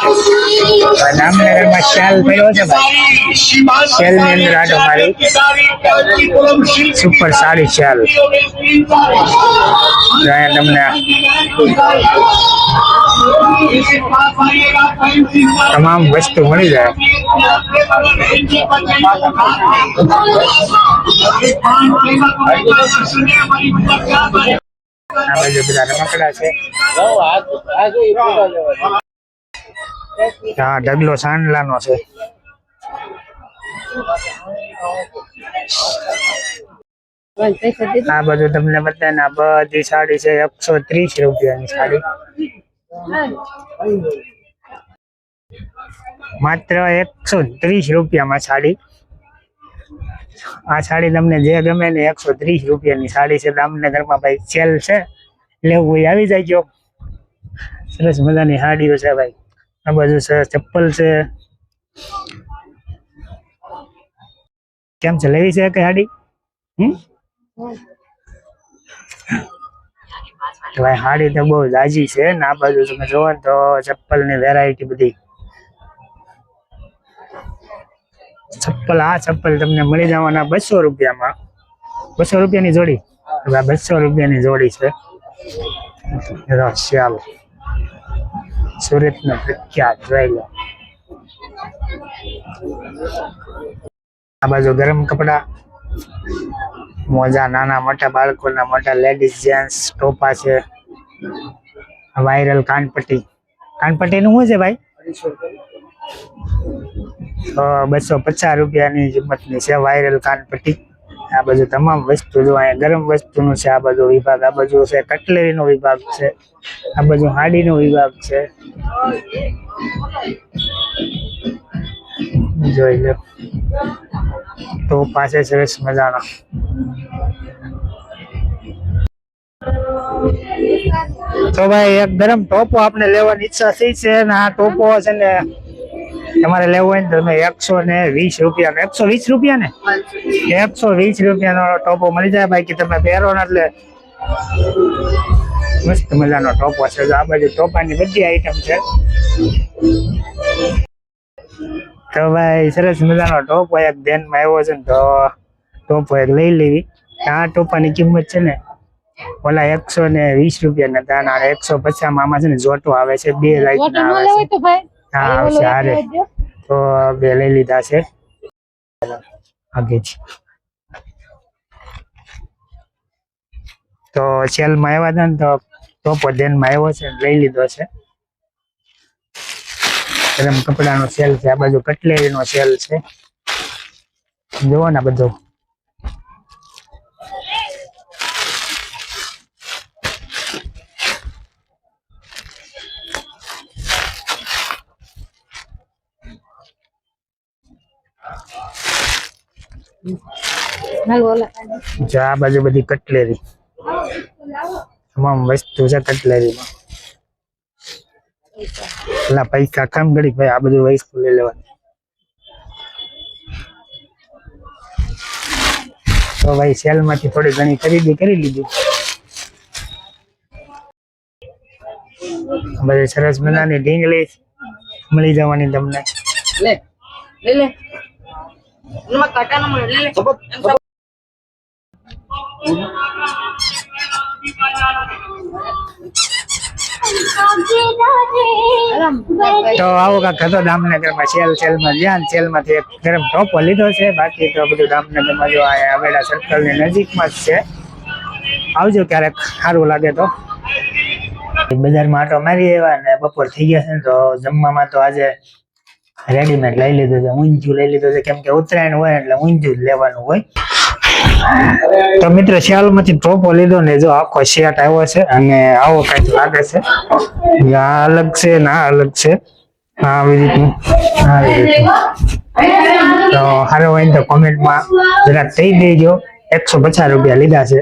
જામનગરમાં શાલ પડ્યો છે ભાઈ. સેલની અંદર આટો મારી. સુપર સારી સેલ અહીંયા તમને તમામ વસ્તુ મળી જાય. આ બાજુ બધા રમકડા છે. હા ઢગલો સાંડલાનો છે. આ બધું તમને બધાને બધી સાડી છે, એકસો ત્રીસ રૂપિયાની સાડી. માત્ર એકસો ત્રીસ રૂપિયામાં સાડી. આ સાડી તમને જે ગમે ને એકસો ત્રીસ રૂપિયાની સાડી છે. દામનગરમાં ભાઈ સેલ છે. લેવું આવી જાય સરસ મજાની સાડીઓ છે ભાઈ. આ બાજુ છે, ચપ્પલ છે. કેમ છે? લેવી છે કઈ હાડી? ભાઈ, હાડી તો બહુ જાજી છે ને, આ બાજુ તમે જોવો તો ચપ્પલની વેરાયટી બધી. ચપ્પલ, આ ચપ્પલ તમને મળી જવાના બસો રૂપિયામાં. બસો રૂપિયાની જોડી? બસો રૂપિયાની જોડી છે. રસ સુરત નો પ્રખ્યાત જોઈ લો આ બાજુ ગરમ કપડા મોજા નાના મોટા બાળકોના મોટા લેડીઝ જેન્ટ્સ ટોપા છે વાયરલ કાનપટ્ટી કાનપટ્ટી નું શું છે ભાઈ તો બસો પચાસ રૂપિયાની કિંમતની છે વાયરલ કાનપટ્ટી આ બાજુ તમામ વસ્તુ જો અહીંયા ગરમ વસ્તુનું છે, આ બાજુ વિભાગ, આ બાજુ છે, કટલેરીનો વિભાગ છે, આ બાજુ હાડીનો વિભાગ છે. જોઈ લો. તો પાસે સરસ મજાનો. તો ભાઈ, એક ગરમ ટોપો આપણે લેવાની ઈચ્છા થઈ છે અને આ ટોપો છે ને તમારે લેવો હોય ને તમે એકસો ને વીસ રૂપિયા એકસો વીસ રૂપિયા ને એકસો વીસ રૂપિયાનો ટોપો મળી જાય બાકી તમે પહેરો ને એટલે મસ્ત મજાનો ટોપો છે. આ બાજુ ટોપાની બધી આઈટમ છે. તો ભાઈ સરસ મજાનો ટોપો એક ધ્યાનમાં આવ્યો છે ને તો ટોપો એક લઈ લેવી. આ ટોપાની કિંમત છે ને ઓલા એકસો ને વીસ રૂપિયા ના દાના એકસો પચાસ આમાં છે ને જોટો આવે છે બે લાઈટ આવે છે. હા આવશે હારે તો બે લઈ લીધા છે. આગે છે. તો સેલમાં આવ્યા હતા ને તો ટોપો ધ્યાનમાં આવ્યો છે લઈ લીધો છે. ગરમ કપડાનો સેલ છે આ બાજુ કટલેરીનો સેલ છે. જુઓ ને બધું. આ બાજુ બધી કટલેરી. તમામ વસ્તુ છે કટલેરીમાં. પેલા પૈસા કામ કરી ભાઈ આ બધું વસ્તુ લઈ લેવાની. તો ભાઈ સેલમાંથી થોડી ઘણી ખરીદી કરી લીધી. બધી સરસ મજાની ઢીંગલી મળી જવાની તમને. લે લે. તો આવો કાંક હતો દામનગરમાં સેલ સેલમાં જ્યાં સેલમાંથી એક ગરમ ટોપો લીધો છે. બાકી તો બધું દામનગરમાં જો આ આવેલા સર્કલની નજીકમાં જ છે. આવજો ક્યારેક સારું લાગે તો. બજારમાં આટો મારી આવ્યા ને બપોર થઈ ગયા છે ને તો જમવામાં તો આજે રેડીમેડ લઈ લીધું છે ઊંચું લઈ લીધું છે, કેમ કે ઉત્તરાયણ હોય એટલે ઊંચું જ લેવાનું હોય. તો મિત્ર, શિયાળમાંથી ટોપો લીધો ને જો આખો શેટ આવ્યો છે અને આવો કંઈક લાગે છે. આ અલગ છે ને આ અલગ છે. આવી રીતનું. આવી તો હારો હોય તો કોમેન્ટમાં જરાક કહી દેજો. એકસો પચાસ રૂપિયા લીધા છે.